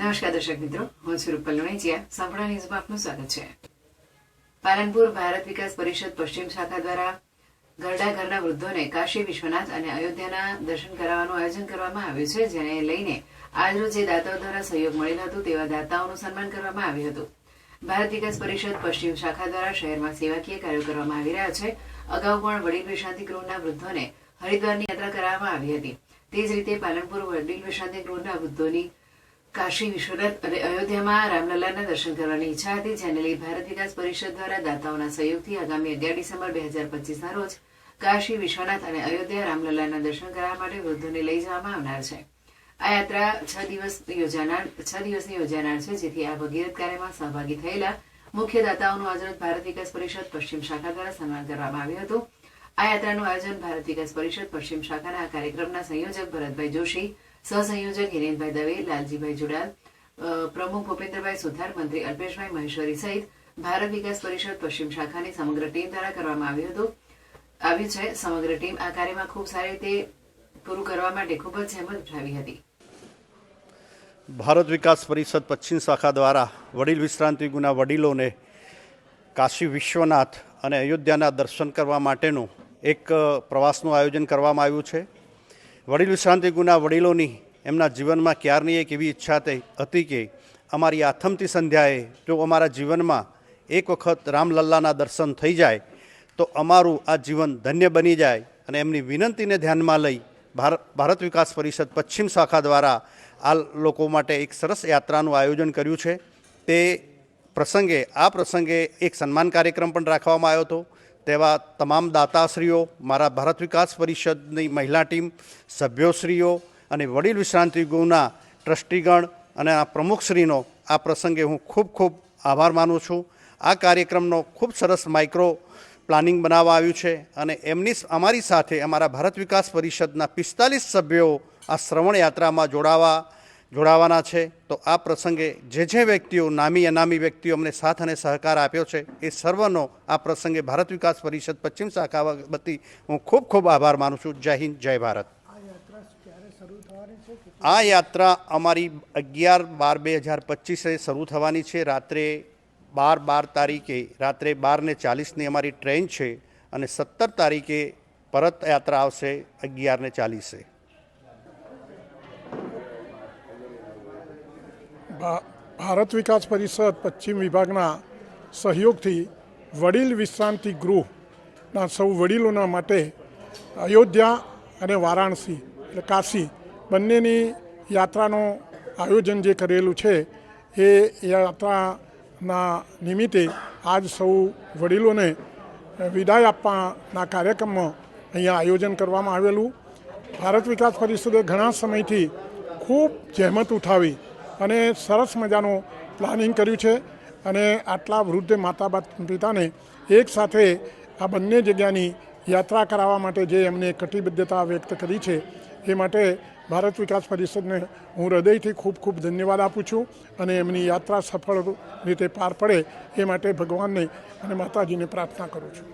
નમસ્કાર દર્શક મિત્રો, હું સ્વરૂપ રૂપલ લુણીચિયા સંપૂર્ણ ન્યૂઝમાં આપનું સ્વાગત છે. પાલનપુર ભારત વિકાસ પરિષદ પશ્ચિમ શાખા દ્વારા ઘરડા ઘરના વૃદ્ધોને કાશી વિશ્વનાથ અને અયોધ્યાના દર્શન કરાવવાનું આયોજન કરવામાં આવ્યું છે, જેને લઈને આજરોજ જે દાતાઓ દ્વારા સહયોગ મળેલ હતું તેવા દાતાઓનું સન્માન કરવામાં આવ્યું હતું. ભારત વિકાસ પરિષદ પશ્ચિમ શાખા દ્વારા શહેરમાં સેવાકીય કાર્યો કરવામાં આવી રહ્યા છે. અગાઉ પણ વડીલ વિશ્રાંતિ ગૃહના વૃદ્ધોને હરિદ્વારની યાત્રા કરાવવામાં આવી હતી. તે જ રીતે પાલનપુર વડીલ વિશ્રાંતિ ગૃહના વૃદ્ધોની કાશી વિશ્વનાથ અને અયોધ્યામાં રામલલ્લાના દર્શન કરવાની ઈચ્છા હતી, જેને લઈ ભારત વિકાસ પરિષદ દ્વારા દાતાઓના સહયોગથી આગામી અગિયાર ડિસેમ્બર બે હજાર પચીસના રોજ કાશી વિશ્વનાથ અને અયોધ્યા રામલલ્લાના દર્શન કરવા માટે વૃદ્ધોને લઈ જવામાં આવનાર છે. આ યાત્રા છ દિવસ યોજાનાર, છ દિવસની યોજાનાર છે, જેથી આ ભગીરથ કાર્યમાં સહભાગી થયેલા મુખ્ય દાતાઓનું આયોજન ભારત વિકાસ પરિષદ પશ્ચિમ શાખા દ્વારા સન્માન કરવામાં આવ્યું હતું. આ યાત્રાનું આયોજન ભારત વિકાસ પરિષદ પશ્ચિમ શાખાના આ કાર્યક્રમના સંયોજક ભરતભાઈ જોશી સહસંયોજક હિરેનભાઈ દવે, લાલજીભાઈ જુડાલ પ્રમુખ ભૂપેન્દ્રભાઈ સુથાર, મંત્રી અલ્પેશભાઈ મહેશ્વરી સહિત ભારત વિકાસ પરિષદ પશ્ચિમ શાખાની સમગ્ર ટીમ દ્વારા કરવામાં આવ્યું હતું. આવ્યું છે. સમગ્ર ટીમ આ કાર્યમાં ખૂબ સારી રીતે પૂરું કરવા માટે ખૂબ જ જહેમત ઉઠાવી હતી. ભારત વિકાસ પરિષદ પશ્ચિમ શાખા દ્વારા વડીલ વિશ્રાંતિ ગુના વડીલોને કાશી વિશ્વનાથ અને અયોધ્યાના દર્શન કરવા માટેનું એક પ્રવાસનું આયોજન કરવામાં આવ્યું છે. વડીલ શાંતિગુના વડીલોની એમના જીવનમાં ક્યારની એક એવી ઈચ્છા હતી કે અમારી આથમતી સંધ્યાએ જો અમારા જીવનમાં એક વખત રામલલ્લાના દર્શન થઈ જાય, તો અમારું આ જીવન ધન્ય બની જાય અને એમની વિનંતીને ધ્યાનમાં લઈ ભારત વિકાસ પરિષદ પશ્ચિમ શાખા દ્વારા આ લોકો માટે એક સરસ યાત્રાનું આયોજન કર્યું છે. તે પ્રસંગે, આ પ્રસંગે એક સન્માન કાર્યક્રમ પણ રાખવામાં આવ્યો હતો. તેવા તમામ દાતાશ્રીઓ, મારા ભારત વિકાસ પરિષદની મહિલા ટીમ, સભ્યોશ્રીઓ અને વડીલ વિશ્રાંતિ ગૃહના ટ્રસ્ટીગણ અને આ પ્રમુખશ્રીનો આ પ્રસંગે હું ખૂબ ખૂબ આભાર માનું છું. આ કાર્યક્રમનો ખૂબ સરસ માઇક્રો પ્લાનિંગ બનાવવા આવ્યું છે અને એમની અમારી સાથે અમારા ભારત વિકાસ પરિષદના પિસ્તાલીસ સભ્યો આ શ્રવણ યાત્રામાં જોડાવા જોડાવાના છે. તો આ પ્રસંગે જે જે વ્યક્તિઓ, નામી અનામી વ્યક્તિઓ અમને સાથ અને સહકાર આપ્યો છે, એ સર્વનો આ પ્રસંગે ભારત વિકાસ પરિષદ પશ્ચિમ શાખા વતી હું ખૂબ ખૂબ આભાર માનું છું. જય હિન્દ, જય ભારત. આ યાત્રા અમારી અગિયાર બાર બે હજાર પચીસે શરૂ થવાની છે. રાત્રે બાર બાર તારીખે, રાત્રે બાર ને ચાલીસની અમારી ટ્રેન છે અને સત્તર તારીખે પરત યાત્રા આવશે અગિયાર ને ચાલીસે. ભારત વિકાસ પરિષદ પશ્ચિમ વિભાગના સહયોગથી વડીલ વિશ્રાંતિ ગૃહના સૌ વડીલોના માટે અયોધ્યા અને વારાણસી એટલે કાશી બંનેની યાત્રાનું આયોજન જે કરેલું છે, એ યાત્રાના નિમિત્તે આજ સૌ વડીલોને વિદાય આપવાના કાર્યક્રમમાં અહીંયા આયોજન કરવામાં આવેલું. ભારત વિકાસ પરિષદે ઘણા સમયથી ખૂબ જહેમત ઉઠાવી અને સરસ મજાનું પ્લાનિંગ કર્યું છે અને આટલા વૃદ્ધ માતા પિતાને એક સાથે આ બંને જગ્યાની યાત્રા કરાવવા માટે જે એમને કટિબદ્ધતા વ્યક્ત કરી છે, એ માટે ભારત વિકાસ પરિષદને હું હૃદયથી ખૂબ ખૂબ ધન્યવાદ આપું છું અને એમની યાત્રા સફળ રીતે પાર પડે એ માટે ભગવાનને અને માતાજીને પ્રાર્થના કરું છું.